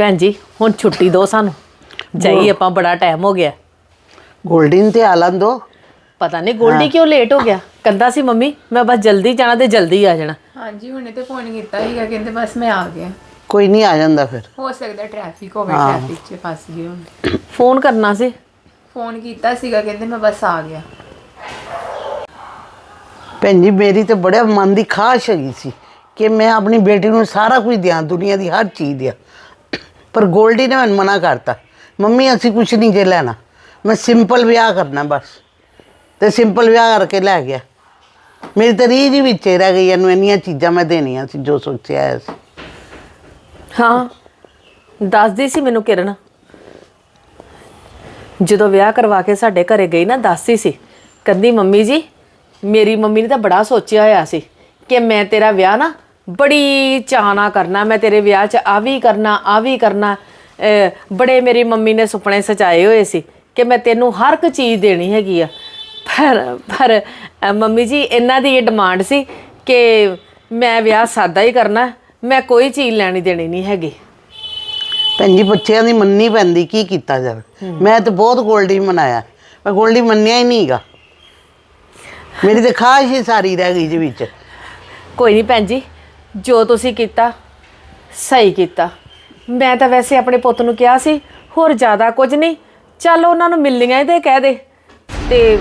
ਭੈਣ ਜੀ ਹੁਣ ਛੁੱਟੀ ਦਿਓ ਸਾਨੂੰ। ਜਾਈ ਆਪਾਂ ਬੜਾ ਟਾਈਮ ਹੋ ਗਿਆ। ਗੋਲਡਨ ਤੇ ਆਲਨ ਦੋ। ਪਤਾ ਨਹੀਂ ਗੋਲਡੀ ਕਿਉਂ ਲੇਟ ਹੋ ਗਿਆ? ਕੰਦਾ ਸੀ ਮੰਮੀ ਮੈਂ ਬਸ ਜਲਦੀ ਜਾਣਾ ਤੇ ਜਲਦੀ ਆ ਜਾਣਾ। ਹਾਂਜੀ ਹੁਣੇ ਤੇ ਫੋਨ ਕੀਤਾ ਸੀਗਾ ਕਹਿੰਦੇ ਬਸ ਮੈਂ ਆ ਗਿਆ। ਕੋਈ ਨਹੀਂ ਆ ਜਾਂਦਾ ਫਿਰ। ਹੋ ਸਕਦਾ ਟ੍ਰੈਫਿਕ ਹੋਵੇ ਟ੍ਰੈਫਿਕ 'ਚ ਫਸ ਗਏ ਹੁਣ। ਫੋਨ ਕਰਨਾ ਸੀ। ਫੋਨ ਕੀਤਾ ਸੀਗਾ ਕਹਿੰਦੇ ਮੈਂ ਬਸ ਆ ਗਿਆ। ਭੈਣ ਜੀ ਮੇਰੀ ਤੇ ਬੜਾ ਮਨ ਦੀ ਖਾਸ਼ ਹੈਗੀ ਸੀ ਕਿ ਮੈਂ ਆਪਣੀ ਬੇਟੀ ਨੂੰ ਸਾਰਾ ਕੁਝ ਦਿਆਂ ਦੁਨੀਆ ਦੀ ਹਰ ਚੀਜ਼ ਦਿਆਂ। ਪਰ ਗੋਲਡੀ ਨੇ ਮੈਨੂੰ ਮਨਾ ਕਰਤਾ। ਮੰਮੀ, ਅਸੀਂ ਕੁਝ ਨਹੀਂ ਜੇ ਲੈਣਾ। ਮੈਂ ਸਿੰਪਲ ਵਿਆਹ ਕਰਨਾ ਬਸ। ਤੇ ਸਿੰਪਲ ਵਿਆਹ ਕਰਕੇ ਲੈ ਗਿਆ। ਮੇਰੀ ਤਾਂ ਰੀਝ ਹੀ ਵਿੱਚ ਹੀ ਰਹਿ ਗਈ, ਇਹਨੂੰ ਇੰਨੀਆਂ ਚੀਜ਼ਾਂ ਮੈਂ ਦੇਣੀਆਂ ਸੀ ਜੋ ਸੋਚਿਆ ਹੋਇਆ ਸੀ। ਹਾਂ, ਦੱਸਦੀ ਸੀ ਮੈਨੂੰ ਕਿਰਨ। ਜਦੋਂ ਵਿਆਹ ਕਰਵਾ ਕੇ ਸਾਡੇ ਘਰੇ ਗਈ ਨਾ, ਦੱਸਦੀ ਸੀ। ਕਹਿੰਦੀ, ਮੰਮੀ ਜੀ, ਮੇਰੀ ਮੰਮੀ ਨੇ ਤਾਂ ਬੜਾ ਸੋਚਿਆ ਹੋਇਆ ਸੀ ਕਿ ਮੈਂ ਤੇਰਾ ਵਿਆਹ ਨਾ ਬੜੀ ਚਾਹਨਾ ਕਰਨਾ ਮੈਂ ਤੇਰੇ ਵਿਆਹ 'ਚ ਆ ਵੀ ਕਰਨਾ ਆ ਵੀ ਕਰਨਾ। ਬੜੇ ਮੇਰੀ ਮੰਮੀ ਨੇ ਸੁਪਨੇ ਸਜਾਏ ਹੋਏ ਸੀ ਕਿ ਮੈਂ ਤੈਨੂੰ ਹਰ ਇੱਕ ਚੀਜ਼ ਦੇਣੀ ਹੈਗੀ ਆ। ਪਰ ਪਰ ਮੰਮੀ ਜੀ ਇਹਨਾਂ ਦੀ ਇਹ ਡਿਮਾਂਡ ਸੀ ਕਿ ਮੈਂ ਵਿਆਹ ਸਾਦਾ ਹੀ ਕਰਨਾ ਮੈਂ ਕੋਈ ਚੀਜ਼ ਲੈਣੀ ਦੇਣੀ ਨਹੀਂ ਹੈਗੀ। ਭੈਣ ਜੀ ਬੱਚਿਆਂ ਦੀ ਮੰਨਣੀ ਪੈਂਦੀ ਕੀ ਕੀਤਾ ਜਾਵੇ? ਮੈਂ ਤਾਂ ਬਹੁਤ ਗੋਲਡੀ ਮਨਾਇਆ ਮੈਂ ਗੋਲਡੀ ਮੰਨਿਆ ਹੀ ਨਹੀਂਗਾ। ਮੇਰੀ ਤਾਂ ਖਾਸ਼ ਹੀ ਸਾਰੀ ਰਹਿ ਗਈ ਜੀ ਵਿੱਚ। ਕੋਈ ਨਹੀਂ ਭੈਣ ਜੀ ਜੋ ਤੁਸੀਂ ਕੀਤਾ ਸਹੀ ਕੀਤਾ ਮੈਂ ਤਾਂ ਵੈਸੇ ਆਪਣੇ ਪੁੱਤ ਨੂੰ ਕਿਹਾ ਸੀ ਹੋਰ ਜ਼ਿਆਦਾ ਕੁਝ ਨਹੀਂ ਚੱਲ ਉਹਨਾਂ ਨੂੰ ਮਿਲਣੀਆਂ ਹੀ ਤੇ ਕਹਿ ਦੇ ਤੇ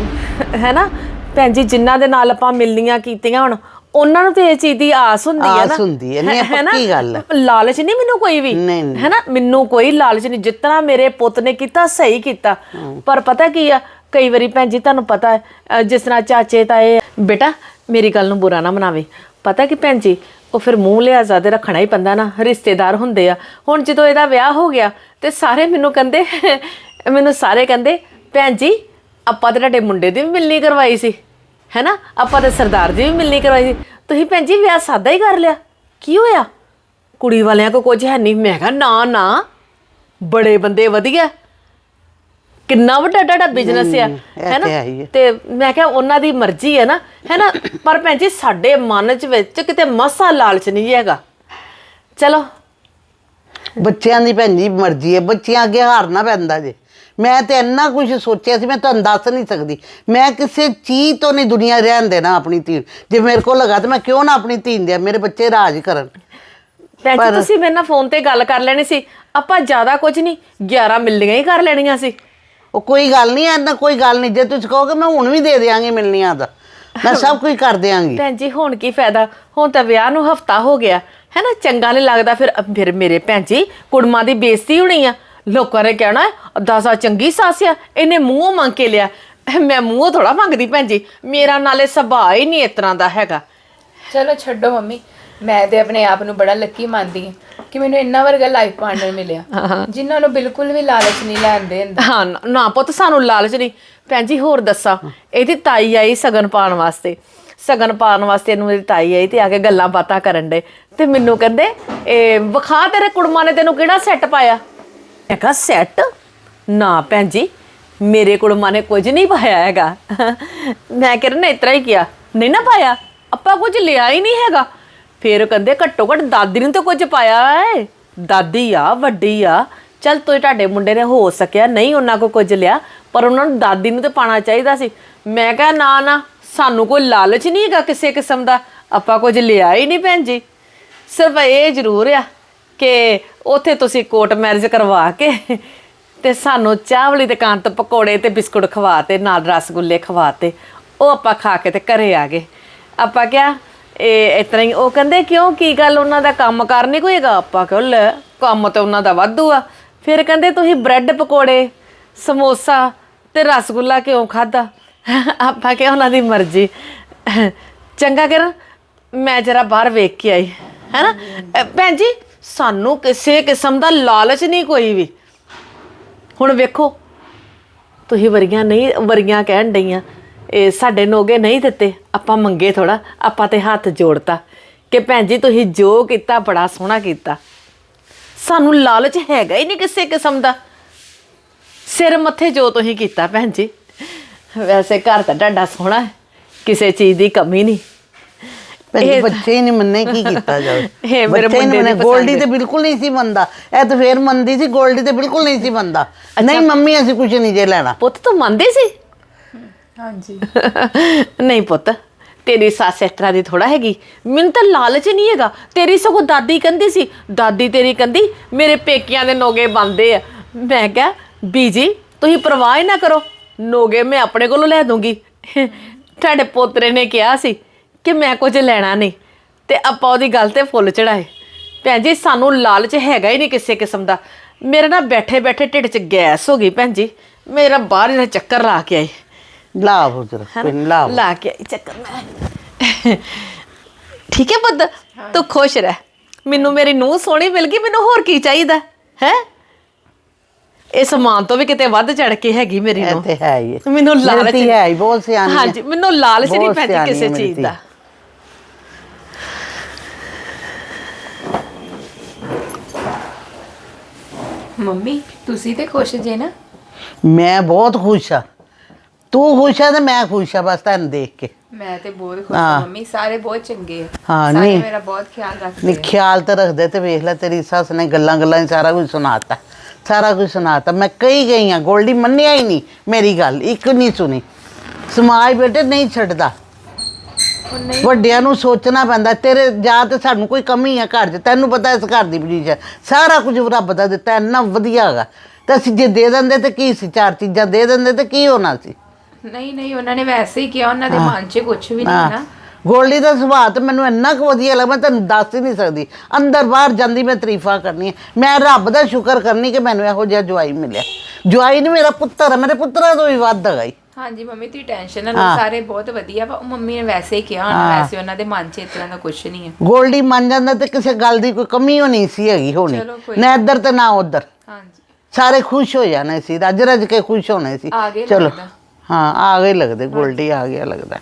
ਹੈਨਾ ਭੈਣ ਜੀ ਜਿਨ੍ਹਾਂ ਦੇ ਨਾਲ ਆਪਾਂ ਮਿਲਣੀਆਂ ਕੀਤੀਆਂ ਹੁਣ ਉਹਨਾਂ ਨੂੰ ਤੇ ਇਹ ਚੀਜ਼ ਦੀ ਆਸ ਹੁੰਦੀ ਹੈ ਨਾ ਆਸ ਹੁੰਦੀ ਹੈ, ਨਹੀਂ? ਪੱਕੀ ਗੱਲ ਹੈ। ਲਾਲਚ ਨਹੀਂ ਮੈਨੂੰ ਕੋਈ ਵੀ। ਹੈਨਾ ਮੈਨੂੰ ਕੋਈ ਲਾਲਚ ਨਹੀਂ ਜਿਤਨਾ ਮੇਰੇ ਪੁੱਤ ਨੇ ਕੀਤਾ ਸਹੀ ਕੀਤਾ ਪਰ ਪਤਾ ਕੀ ਆ ਕਈ ਵਾਰੀ ਭੈਣ ਜੀ ਤੁਹਾਨੂੰ ਪਤਾ ਜਿਸ ਤਰ੍ਹਾਂ ਚਾਚੇ ਤਾਏ ਬੇਟਾ ਮੇਰੀ ਗੱਲ ਨੂੰ ਬੁਰਾ ਨਾ ਮਨਾਵੇ ਪਤਾ ਕਿ ਭੈਣ ਜੀ ਉਹ ਫਿਰ ਮੂੰਹ ਲਿਆ ਜ਼ਿਆਦਾ ਰੱਖਣਾ ਹੀ ਪੈਂਦਾ ਨਾ, ਰਿਸ਼ਤੇਦਾਰ ਹੁੰਦੇ ਆ। ਹੁਣ ਜਦੋਂ ਇਹਦਾ ਵਿਆਹ ਹੋ ਗਿਆ ਤੇ ਸਾਰੇ ਮੈਨੂੰ ਕਹਿੰਦੇ, ਮੈਨੂੰ ਸਾਰੇ ਕਹਿੰਦੇ, ਭੈਣ ਜੀ, ਆਪਾਂ ਤੇ ਤੁਹਾਡੇ ਮੁੰਡੇ ਦੀ ਵੀ ਮਿਲਣੀ ਕਰਵਾਈ ਸੀ ਹੈਨਾ ਆਪਾਂ ਤੇ ਸਰਦਾਰ ਦੀ ਵੀ ਮਿਲਣੀ ਕਰਵਾਈ ਸੀ। ਤੁਸੀਂ ਭੈਣ ਜੀ, ਵਿਆਹ ਸਾਦਾ ਹੀ ਕਰ ਲਿਆ। ਕੀ ਹੋਇਆ? ਕੁੜੀ ਵਾਲਿਆਂ ਕੋ ਕੁਝ ਹੈ ਨਹੀਂ। ਮੈਂ ਕਿਹਾ, ਨਾ ਨਾ। ਬੜੇ ਬੰਦੇ ਵਧੀਆ। ਕਿੰਨਾ ਵੱਡਾ ਤੁਹਾਡਾ ਬਿਜ਼ਨਸ ਆ ਹੈਨਾ। ਤੇ ਮੈਂ ਕਿਹਾ ਉਹਨਾਂ ਦੀ ਮਰਜ਼ੀ ਹੈ ਨਾ? ਹੈਨਾ ਪਰ ਭੈਣ ਜੀ ਸਾਡੇ ਮਨ ਚ ਵਿੱਚ ਕਿਤੇ ਮਸਾ ਲਾਲਚ ਨਹੀਂ ਹੈਗਾ। ਚਲੋ। ਬੱਚਿਆਂ ਦੀ ਭੈਣ ਜੀ ਮਰਜ਼ੀ ਹੈ ਬੱਚਿਆਂ ਅੱਗੇ ਹਾਰਨਾ ਪੈਂਦਾ ਜੇ। ਮੈਂ ਤੇ ਇੰਨਾ ਕੁਝ ਸੋਚਿਆ ਸੀ ਮੈਂ ਤੁਹਾਨੂੰ ਦੱਸ ਨਹੀਂ ਸਕਦੀ। ਮੈਂ ਕਿਸੇ ਚੀਜ਼ ਤੋਂ ਨਹੀਂ ਦੁਨੀਆ ਰਹਿਣ ਦੇਣਾ ਆਪਣੀ ਧੀ। ਜੇ ਮੇਰੇ ਕੋਲ ਲਗਾ ਤੇ ਮੈਂ ਕਿਉਂ ਨਾ ਆਪਣੀ ਧੀ ਦਿਆਂ ਮੇਰੇ ਬੱਚੇ ਰਾਜ ਕਰਨ। ਭੈਣ ਜੀ ਤੁਸੀਂ ਮੇਰੇ ਨਾਲ ਫੋਨ ਤੇ ਗੱਲ ਕਰ ਲੈਣੀ ਸੀ। ਆਪਾਂ ਜ਼ਿਆਦਾ ਕੁਝ ਨਹੀਂ 11 ਮਿਲਣੀਆਂ ਹੀ ਕਰ ਲੈਣੀਆਂ ਸੀ। ਉਹ ਕੋਈ ਗੱਲ ਨਹੀਂ ਐਨਾ ਕੋਈ ਗੱਲ ਨਹੀਂ। ਜੇ ਤੁਸੀਂ ਕਹੋਗੇ ਮੈਂ ਹੁਣ ਵੀ ਦੇ ਦਿਆਂਗੀ ਮਿਲਣੀਆਂ ਦਾ ਮੈਂ ਸਭ ਕੁਝ ਕਰ ਦਿਆਂਗੀ। ਭੈਣ ਜੀ ਹੁਣ ਕੀ ਫਾਇਦਾ? ਹੁਣ ਤਾਂ ਵਿਆਹ ਨੂੰ ਹਫਤਾ ਹੋ ਗਿਆ। ਹੈ ਨਾ ਚੰਗਾ ਨਹੀਂ ਲੱਗਦਾ ਫਿਰ ਫਿਰ ਮੇਰੇ ਭੈਣ ਜੀ ਕੁੜਮਾਂ ਦੀ ਬੇਇੱਜ਼ਤੀ ਹੋਣੀ ਆ। ਲੋਕਾਂ ਨੇ ਕਹਿਣਾ ਦਸਾ ਚੰਗੀ ਸੱਸ ਆ ਇਹਨੇ ਮੂੰਹੋਂ ਮੰਗ ਕੇ ਲਿਆ। ਮੈਂ ਮੂੰਹੋਂ ਥੋੜਾ ਮੰਗਦੀ ਭੈਣ ਜੀ। ਮੇਰਾ ਨਾਲੇ ਸੁਭਾਅ ਹੀ ਨਹੀਂ ਇਸ ਤਰ੍ਹਾਂ ਦਾ ਹੈਗਾ। ਚਲੋ ਛੱਡੋ ਮੰਮੀ ਮੈਂ ਤੇ ਆਪਣੇ ਆਪ ਨੂੰ ਬੜਾ ਲੱਕੀ ਮੰਨਦੀ ਹਾਂ। ਕਿ ਮੈਨੂੰ ਇੰਨਾ ਵਰਗਾ ਲਾਈਫ ਪਾਰਟਨਰ ਮਿਲਿਆ ਜਿਨ੍ਹਾਂ ਨੂੰ ਬਿਲਕੁਲ ਵੀ ਲਾਲਚ ਨਹੀਂ ਲੈਂਦੇ ਹੁੰਦੇ। ਹਾਂ ਨਾ- ਪੁੱਤ ਸਾਨੂੰ ਲਾਲਚ ਨਹੀਂ। ਭੈਣ ਜੀ ਹੋਰ ਦੱਸਾਂ ਇਹਦੀ ਤਾਈ ਆਈ ਸਗਨ ਪਾਉਣ ਵਾਸਤੇ। ਸਗਨ ਪਾਉਣ ਵਾਸਤੇ ਇਹਨੂੰ ਇਹਦੀ ਤਾਈ ਆਈ ਤੇ ਆ ਕੇ ਗੱਲਾਂ ਬਾਤਾਂ ਕਰਨ ਦੇ ਤੇ ਮੈਨੂੰ ਕਹਿੰਦੇ ਇਹ ਵਿਖਾ ਤੇਰੇ ਕੁੜਮਾਂ ਨੇ ਤੈਨੂੰ ਕਿਹੜਾ ਸੈੱਟ ਪਾਇਆ? ਮੈਂ ਕਿਹਾ ਸੈੱਟ ਨਾ ਭੈਣ ਜੀ ਮੇਰੇ ਕੁੜਮਾਂ ਨੇ ਕੁਝ ਨਹੀਂ ਪਾਇਆ ਹੈਗਾ। ਮੈਂ ਕਿਹਾ ਨਾ ਇਤਰਾ ਹੀ ਕਿਹਾ। ਨਹੀਂ ਨਾ ਪਾਇਆ। ਆਪਾਂ ਕੁਝ ਲਿਆ ਹੀ ਨਹੀਂ ਹੈਗਾ। ਫਿਰ ਉਹ ਕਹਿੰਦੇ ਘੱਟੋ ਘੱਟ ਦਾਦੀ ਨੂੰ ਤਾਂ ਕੁਝ ਪਾਇਆ ਹੈ। ਦਾਦੀ ਆ, ਵੱਡੀ ਆ। ਚਲ ਤੋਏ ਤੁਹਾਡੇ ਮੁੰਡੇ ਨੇ ਹੋ ਸਕਿਆ, ਨਹੀਂ ਉਹਨਾਂ ਕੋ ਕੁਝ ਲਿਆ, ਪਰ ਉਹਨਾਂ ਨੂੰ ਦਾਦੀ ਨੂੰ ਤਾਂ ਪਾਣਾ ਚਾਹੀਦਾ ਸੀ। ਮੈਂ ਕਿਹਾ, ਨਾ ਨਾ, ਸਾਨੂੰ ਕੋਈ ਲਾਲਚ ਨਹੀਂ ਹੈਗਾ ਕਿਸੇ ਕਿਸਮ ਦਾ। ਆਪਾਂ ਕੁਝ ਲਿਆ ਹੀ ਨਹੀਂ ਭੈਣ ਜੀ। ਸਿਰਫ ਇਹ ਜ਼ਰੂਰ ਆ ਕਿ ਉਥੇ ਤੁਸੀਂ ਕੋਟ ਮੈਰਿਜ ਕਰਵਾ ਕੇ ਤੇ ਸਾਨੂੰ ਚਾਹ ਵਾਲੀ ਦੁਕਾਨ ਤੋਂ ਪਕੌੜੇ ਤੇ ਬਿਸਕੁਟ ਖਵਾਤੇ ਨਾਲ ਰਸਗੁੱਲੇ ਖਵਾਤੇ ਉਹ ਆਪਾਂ ਖਾ ਕੇ ਤੇ ਘਰੇ ਆ ਗਏ। ਆਪਾਂ ਕਿਹਾ ਇਹ ਇਤਨਾ ਹੀ ਉਹ ਕਹਿੰਦੇ ਕਿਉਂ? ਕੀ ਗੱਲ? ਉਹਨਾਂ ਦਾ ਕੰਮ ਕਰ ਨਹੀਂ ਕੋਈ ਹੈਗਾ? ਆਪਾਂ ਕਿਹਾ ਲੈ? ਕੰਮ ਤੇ ਉਹਨਾਂ ਦਾ ਵਾਧੂ ਆ। ਫਿਰ ਕਹਿੰਦੇ ਤੁਸੀਂ ਬ੍ਰੈਡ ਪਕੌੜੇ ਸਮੋਸਾ ਤੇ ਰਸਗੁੱਲਾ ਕਿਉਂ ਖਾਦਾ ਆਪਾਂ ਕਿਹਾ ਉਹਨਾਂ ਦੀ ਮਰਜ਼ੀ। ਚੰਗਾ ਕਰ ਮੈਂ ਜਰਾ ਬਾਹਰ ਵੇਖ ਕੇ ਆਈ। ਹੈਨਾ? ਅ, ਭੈਣ ਜੀ ਸਾਨੂੰ ਕਿਸੇ ਕਿਸਮ ਦਾ ਲਾਲਚ ਨਹੀਂ ਕੋਈ ਵੀ। ਹੁਣ ਵੇਖੋ ਤੁਸੀਂ ਵਰੀਆਂ ਨਹੀਂ ਵਰੀਆਂ ਕਹਿਣ ਡਈਆਂ। ਇਹ ਸਾਡੇ ਨੋਗੇ ਨਹੀਂ ਦਿੱਤੇ। ਆਪਾਂ ਮੰਗੇ ਥੋੜਾ ਆਪਾਂ ਤੇ ਹੱਥ ਜੋੜਤਾ। ਕਿ ਭੈਣ ਜੀ ਤੁਸੀਂ ਜੋ ਕੀਤਾ ਬੜਾ ਸੋਹਣਾ ਕੀਤਾ। ਸਾਨੂੰ ਲਾਲਚ ਹੈਗਾ ਹੀ ਨਹੀਂ ਕਿਸੇ ਕਿਸਮ ਦਾ। ਸਿਰ ਮੱਥੇ ਜੋ ਤੁਸੀਂ ਕੀਤਾ ਭੈਣ ਜੀ। ਵੈਸੇ ਘਰ ਤਾਂ ਤੁਹਾਡਾ ਸੋਹਣਾ ਹੈ ਕਿਸੇ ਚੀਜ਼ ਦੀ ਕਮੀ ਨਹੀਂ। ਇਹ- ਬੱਚੇ ਨਹੀਂ ਮੰਨੇ ਕੀ ਕੀਤਾ ਜਾਵੇ। ਇਹ ਮੇਰੇ ਮੁੰਡੇ ਮੰਨੇ ਗੋਲਡੀ ਤੇ ਬਿਲਕੁਲ ਨਹੀਂ ਸੀ ਮੰਨਦਾ। ਇਹ ਤਾਂ ਫੇਰ ਮੰਨਦੀ ਸੀ ਗੋਲਡੀ ਤੇ ਬਿਲਕੁਲ ਨਹੀਂ ਸੀ ਮੰਨਦਾ। ਨਹੀਂ ਮੰਮੀ ਅਸੀਂ ਕੁਝ ਨਹੀਂ ਜੇ ਲੈਣਾ। ਪੁੱਤ ਤੂੰ ਮੰਨਦੀ ਸੀ? ਹਾਂਜੀ। ਨਹੀਂ ਪੁੱਤ, ਤੇਰੀ ਸੱਸ ਇਸ ਤਰ੍ਹਾਂ ਦੀ ਥੋੜਾ ਹੈਗੀ। ਮੈਨੂੰ ਤਾਂ ਲਾਲਚ ਨਹੀਂ ਹੈਗਾ। ਤੇਰੀ ਸਗੋਂ ਦਾਦੀ ਕਹਿੰਦੀ ਸੀ। ਦਾਦੀ ਤੇਰੀ ਕਹਿੰਦੀ, ਮੇਰੇ ਪੇਕਿਆਂ ਦੇ ਨੋਗੇ ਬੰਦੇ ਆ। ਮੈਂ ਕਿਹਾ, ਬੀਜੀ, ਤੁਸੀਂ ਪਰਵਾਹ ਹੀ ਨਾ ਕਰੋ। ਨੋਗੇ ਮੈਂ ਆਪਣੇ ਕੋਲੋਂ ਲੈ ਦੂੰਗੀ। ਤੁਹਾਡੇ ਪੋਤਰੇ ਨੇ ਕਿਹਾ ਸੀ ਕਿ ਮੈਂ ਕੁਝ ਲੈਣਾ ਨਹੀਂ। ਤੇ ਆਪਾਂ ਉਹਦੀ ਗੱਲ ਤੇ ਫੁੱਲ ਚੜਾਏ ਭੈਣ ਜੀ, ਸਾਨੂੰ ਲਾਲਚ ਹੈਗਾ ਹੀ ਨਹੀਂ ਕਿਸੇ ਕਿਸਮ ਦਾ। ਮੇਰੇ ਨਾਲ ਬੈਠੇ ਬੈਠੇ ਢਿੱਡ 'ਚ ਗੈਸ ਹੋ ਗਈ ਭੈਣ ਜੀ। ਮੇਰਾ ਬਾਹਰ ਇਹਨਾਂ ਚੱਕਰ ਲਾ ਕੇ ਆਈ। ਲਾ ਹੋ ਜਰਾ ਕੋਈ ਨੀ, ਲਾ। ਲਾ ਕੇ ਆਈ ਚੱਕਰ ਮੈਂ ਠੀਕ ਹੈ ਪੁੱਤ? ਤੂੰ ਖੁਸ਼ ਰਹਿ। ਮੈਨੂੰ ਮੇਰੀ ਨੂੰਹ ਸੋਹਣੀ ਮਿਲ ਗਈ ਮੈਨੂੰ ਹੋਰ ਕੀ ਚਾਹੀਦਾ ਹੈ? ਇਹ ਸਮਾਨ ਤੋਂ ਵੀ ਕਿਤੇ ਵੱਧ ਚੜ ਕੇ ਹੈਗੀ ਮੇਰੀ ਇਹ ਨੂੰਹ। ਤੇ ਹੈ ਹੀ ਹੈ। ਮੈਨੂੰ ਮੇਰੀ ਲਾਲਚ ਧੀ ਹੈ ਹੀ, ਬਹੁਤ ਸਿਆਣੀ ਹੈ। ਹਾਂਜੀ ਮੈਨੂੰ ਲਾਲਚ ਨਹੀਂ ਬਹੁਤ ਪੈਂਦੀ ਸਿਆਣੀ ਕਿਸੇ ਮੇਰੀ ਚੀਜ਼ ਧੀ। ਦਾ। ਮੰਮੀ ਤੁਸੀਂ ਤੇ ਖੁਸ਼ ਜੇ ਨਾ। ਮੈਂ ਬਹੁਤ ਖੁਸ਼ ਆ। ਤੂੰ ਖੁਸ਼ ਆ ਤੇ ਮੈਂ ਖੁਸ਼ ਆ ਬਸ ਤੈਨੂੰ ਦੇਖ ਕੇ। ਮੈਂ ਤੇ ਬਹੁਤ ਖੁਸ਼ ਹਾਂ। ਹਾਂ। ਮੰਮੀ ਸਾਰੇ ਬਹੁਤ ਚੰਗੇ ਆ। ਹਾਂ, ਸਾਰੇ ਨਹੀਂ। ਮੇਰਾ ਬਹੁਤ ਖਿਆਲ ਰੱਖਦੇ ਨਹੀਂ ਆ। ਖਿਆਲ ਤਾਂ ਰੱਖਦੇ ਤੇ ਵੇਖ ਲੈ ਤੇਰੀ ਸੱਸ ਨੇ ਗੱਲਾਂ ਗੱਲਾਂ 'ਚ ਸਾਰਾ ਕੁਝ ਸੁਣਾਤਾ। ਸਾਰਾ ਕੁਝ ਸੁਣਾਤਾ। ਮੈਂ ਕਈ ਗਈ ਆ ਗੋਲਡੀ ਮੰਨਿਆ ਹੀ ਨਹੀਂ ਮੇਰੀ ਗੱਲ ਇੱਕ ਨਹੀਂ ਸੁਣੀ। ਸਮਾਜ ਬੇਟੇ ਨਹੀਂ ਛੱਡਦਾ। ਨਹੀਂ। ਵੱਡਿਆਂ ਨੂੰ ਸੋਚਣਾ ਪੈਂਦਾ ਤੇਰੇ ਜਾਂ ਤੇ ਸਾਨੂੰ ਕੋਈ ਕਮੀ ਆ ਘਰ 'ਚ ਤੈਨੂੰ ਪਤਾ ਇਸ ਘਰ ਦੀ ਪੋਜੀਸ਼ਨ ਸਾਰਾ ਕੁਝ ਰੱਬ ਦਾ ਦਿੱਤਾ ਇੰਨਾ ਵਧੀਆ ਹੈਗਾ। ਤੇ ਅਸੀਂ ਜੇ ਦੇ ਦਿੰਦੇ ਤੇ ਕੀ ਸੀ ਚਾਰ ਚੀਜ਼ਾਂ ਦੇ ਦਿੰਦੇ ਤੇ ਕੀ ਹੋਣਾ ਸੀ? ਨਹੀਂ ਨਹੀਂ ਉਹਨਾਂ ਨੇ ਵੈਸੇ ਹੀ ਕਿਹਾ ਉਹਨਾਂ ਦੇ ਮਨ 'ਚ ਕੁਝ ਵੀ ਨਹੀਂ ਨਾ। ਗੋਲਡੀ ਦਾ ਸੁਭਾਅ ਤੇ ਮੈਨੂੰ ਇੰਨਾ ਕੁ ਵਧੀਆ ਲੱਗਾ ਮੈਂ ਤੈਨੂੰ ਦੱਸ ਹੀ ਨਹੀਂ ਸਕਦੀ। ਅੰਦਰ ਬਾਹਰ ਜਾਂਦੀ ਮੈਂ ਤਾਰੀਫਾਂ ਕਰਨੀ ਮੈਂ ਰੱਬ ਦਾ ਸ਼ੁਕਰ ਕਰਨੀ ਕਿ ਮੈਨੂੰ ਇਹੋ ਜਿਹਾ ਜਵਾਈ ਮਿਲਿਆ। ਜਵਾਈ ਨਹੀਂ ਮੇਰਾ ਪੁੱਤਰ ਹੈ ਮੇਰੇ ਪੁੱਤਰਾਂ ਤੋਂ ਵੀ ਵੱਧ ਹੈਗਾ ਈ ਹਾਂਜੀ ਮੰਮੀ ਤੁਸੀਂ ਟੈਨਸ਼ਨ ਨਾ ਲਓ ਸਾਰੇ ਬਹੁਤ ਵਧੀਆ ਵਾ। ਉਹ ਮੰਮੀ ਨੇ ਵੈਸੇ ਹੀ ਕਿਹਾ ਹੋਣਾ ਵੈਸੇ ਉਹਨਾਂ ਦੇ ਮਨ 'ਚ ਇਸ ਤਰ੍ਹਾਂ ਦਾ ਕੁਝ ਨਹੀਂ ਹੈ। ਗੋਲਡੀ ਮੰਨ ਜਾਂਦਾ ਤੇ ਕਿਸੇ ਗੱਲ ਦੀ ਕੋਈ ਕਮੀ ਹੋ ਨਹੀਂ ਸੀ ਹੈਗੀ ਹੋਣੀ। ਚਲੋ ਕੋਈ ਨਾ ਇੱਧਰ ਤੇ ਨਾ ਉੱਧਰ। ਹਾਂਜੀ। ਸਾਰੇ ਖੁਸ਼ ਹੋ ਜਾਣੇ ਸੀ ਰੱਜ ਰੱਜ ਕੇ ਖੁਸ਼ ਹੋਣੇ ਸੀ। ਆ ਗਏ ਚਲੋ। ਲੱਗਦਾ। ਹਾਂ ਆ ਗਏ ਲੱਗਦੇ ਗੋਲਡੀ ਆ ਗਿਆ ਲੱਗਦਾ।